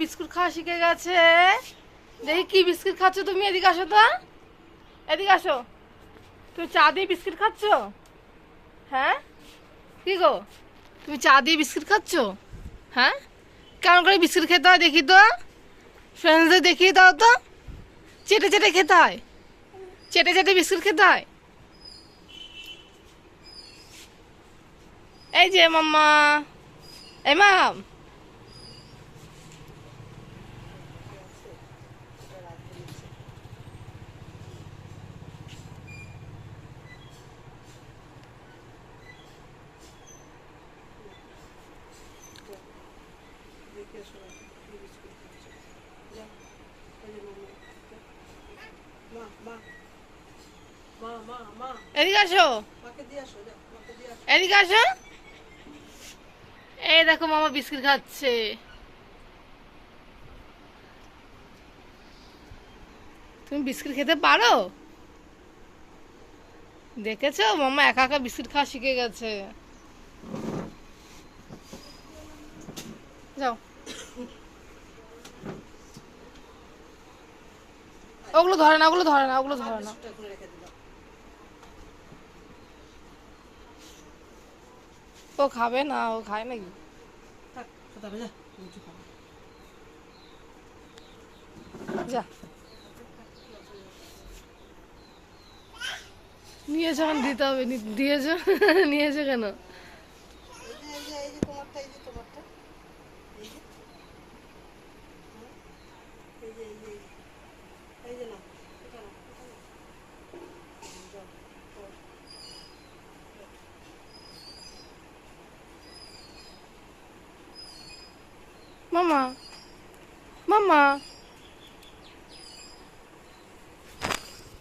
Biscuit খাওয়া শিখে গেছে। দেখি কি বিস্কুট খাচ্ছ তুমি? এদিকে আসো তো। এদিকে আসো। তুমি চা দিয়ে বিস্কুট খাচ্ছ? হ্যাঁ? কি গো? তুমি চা দিয়ে বিস্কুট খাচ্ছ? হ্যাঁ? কেমন করে বিস্কুট খেতে হয় দেখি তো। ফ্রেন্ডসদের দেখিয়ে দাও তো। চেটে চেটে খেতে হয়। চেটে চেটে বিস্কুট খেতে হয়। এই যে মাম্মা। এই মাম দেখে এসো না, কি বিস্কুট খাচ্ছ। যাও, এই যে মাম্মা। মা, মা, মা, মা, মা, এই দেখো মামা বিস্কুট খাচ্ছে। তুমি বিস্কুট খেতে পারো? দেখেছ? মামা একা একা বিস্কুট খাওয়া শিখে গেছে। যাও। ওগুলো ধরে না ওগুলো ধরে না ওগুলো ধরে না। ও খাবে না ও খায় নাকি? যা, নিয়েছো দিতে হবে নি- দিয়েছ? নিয়েছো কেন এই যে, এই যে, এই যে তোমারটা, এই যে তোমারটা। এই যে। হ্যাঁ? এই যে, এই যে, এই যে। এই যে নাও, এটা নাও, এটা নাও। যাও, খাও। মামা মামা